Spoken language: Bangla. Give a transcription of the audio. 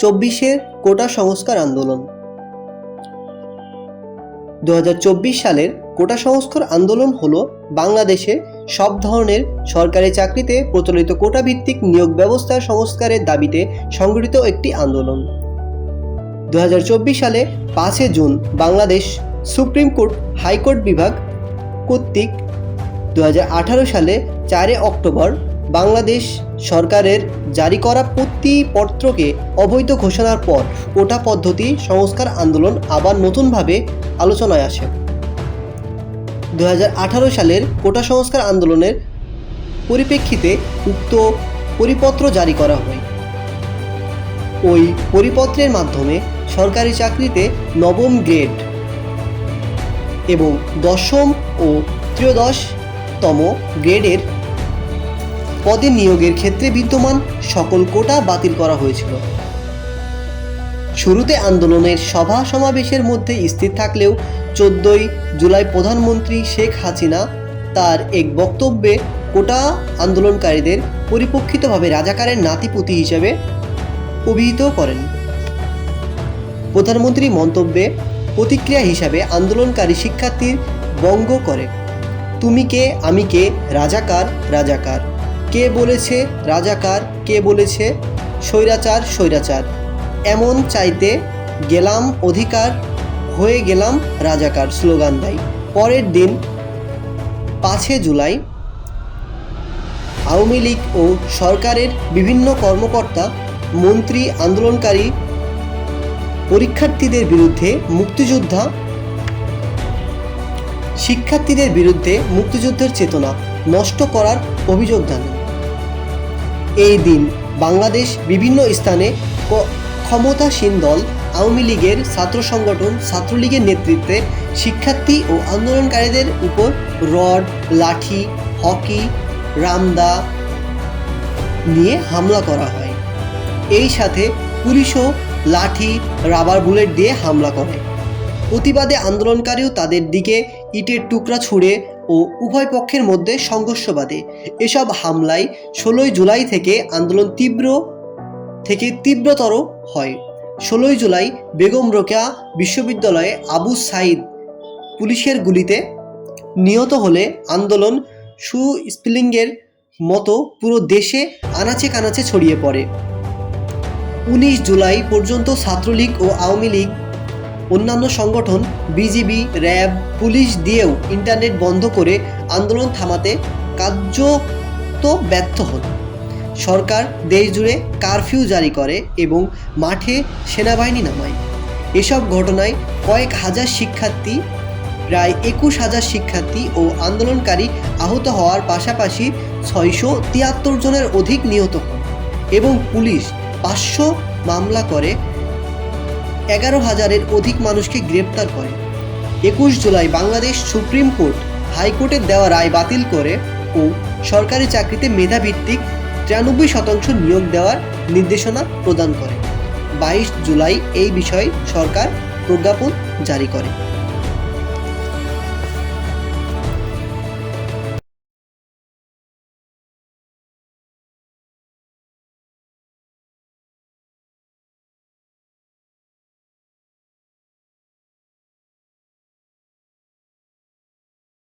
চব্বিশের কোটা সংস্কার আন্দোলন। দু হাজার চব্বিশ সালের কোটা সংস্কার আন্দোলন হলো বাংলাদেশে সব ধরনের সরকারি চাকরিতে প্রচলিত কোটা ভিত্তিক নিয়োগ ব্যবস্থা সংস্কারের দাবিতে সংগঠিত একটি আন্দোলন। দু হাজার চব্বিশ সালে পাঁচে June Bangladesh supreme court high court বিভাগ কর্তৃক। দু হাজার আঠারো সালে চারে অক্টোবর বাংলাদেশ সরকারের জারি করা প্রতিপত্রকে অবৈধ ঘোষণার পর কোটা পদ্ধতি সংস্কার আন্দোলন আবার নতুনভাবে আলোচনায় আসে। দু হাজার আঠারো সালের কোটা সংস্কার আন্দোলনের পরিপ্রেক্ষিতে উক্ত পরিপত্র জারি করা হয়। ওই পরিপত্রের মাধ্যমে সরকারি চাকরিতে নবম গ্রেড এবং দশম ও ত্রয়োদশতম গ্রেডের পদে নিয়োগের ক্ষেত্রে বিদ্যমান সকল কোটা বাতিল করা হয়েছিল। শুরুতে আন্দোলনের সভা সমাবেশের মধ্যে স্থির থাকলেও চোদ্দই জুলাই প্রধানমন্ত্রী শেখ হাসিনা তার এক বক্তব্যে কোটা আন্দোলনকারীদের পরিপ্রেক্ষিতভাবে রাজাকারের নাতিপুতি হিসেবে অভিহিত করেন। প্রধানমন্ত্রী মন্তব্যে প্রতিক্রিয়া হিসাবে আন্দোলনকারী শিক্ষার্থীর বঙ্গ করে, তুমি কে? আমি কে? রাজাকার? রাজাকার। কে বলেছে রাজাকার, কে বলেছে স্বৈরাচার স্বৈরাচার? এমন চাইতে গেলাম অধিকার, হয়ে গেলাম রাজাকার স্লোগান দেয়। পরের দিন, পাঁচে জুলাই, আওয়ামী লীগ ও সরকারের বিভিন্ন কর্মকর্তা, মন্ত্রী, আন্দোলনকারী, পরীক্ষার্থীদের বিরুদ্ধে মুক্তিযোদ্ধা, শিক্ষার্থীদের বিরুদ্ধে মুক্তিযুদ্ধের চেতনা নষ্ট করার অভিযোগ জানান এই দিন বাংলাদেশ বিভিন্ন স্থানে ক্ষমতাসীন দল, আওয়ামী লীগের ছাত্র সংগঠন, ছাত্রলীগের নেতৃত্বে শিক্ষার্থী ও আন্দোলনকারীদের উপর রড, লাঠি, হকি, রামদা নিয়ে হামলা করা হয়। এই সাথে পুলিশও লাঠি, রাবার বুলেট দিয়ে হামলা করে। প্রতিবাদে আন্দোলনকারীও তাদের দিকে ইটের টুকরা ছুঁড়ে ও উভয় পক্ষের মধ্যে সংঘর্ষ বাধে। এসব হামলায় ষোলোই জুলাই থেকে আন্দোলন তীব্র, থেকে তীব্রতর হয়। ষোলোই জুলাই বেগম রোকেয়া বিশ্ববিদ্যালয়ে আবু সাইদ পুলিশের গুলিতে নিহত হলে আন্দোলন সু স্পিলিংয়ের মতো পুরো দেশে আনাচে কানাচে ছড়িয়ে পড়ে। উনিশ জুলাই পর্যন্ত ছাত্রলীগ ও আওয়ামী লীগ অন্যান্য সংগঠন বিজিবি, র্যাব, পুলিশ দিয়েও ইন্টারনেট বন্ধ করে আন্দোলন থামাতে কার্যত ব্যর্থ হন। সরকার দেশজুড়ে কারফিউ জারি করে এবং মাঠে সেনাবাহিনী নামায়। এসব ঘটনায় কয়েক হাজার শিক্ষার্থী, প্রায় একুশ হাজার শিক্ষার্থী ও আন্দোলনকারী আহত হওয়ার পাশাপাশি ছয়শো তিয়াত্তর জনের অধিক নিহত হন এবং পুলিশ পাঁচশো মামলা করে এগারো হাজারের অধিক মানুষকে গ্রেপ্তার করে। একুশ জুলাই বাংলাদেশ সুপ্রিম কোর্ট হাইকোর্টের দেওয়া রায় বাতিল করে ও সরকারি চাকরিতে মেধাভিত্তিক তিরানব্বই শতাংশ নিয়োগ দেওয়ার নির্দেশনা প্রদান করে। বাইশ জুলাই এই বিষয়ে সরকার প্রজ্ঞাপন জারি করে।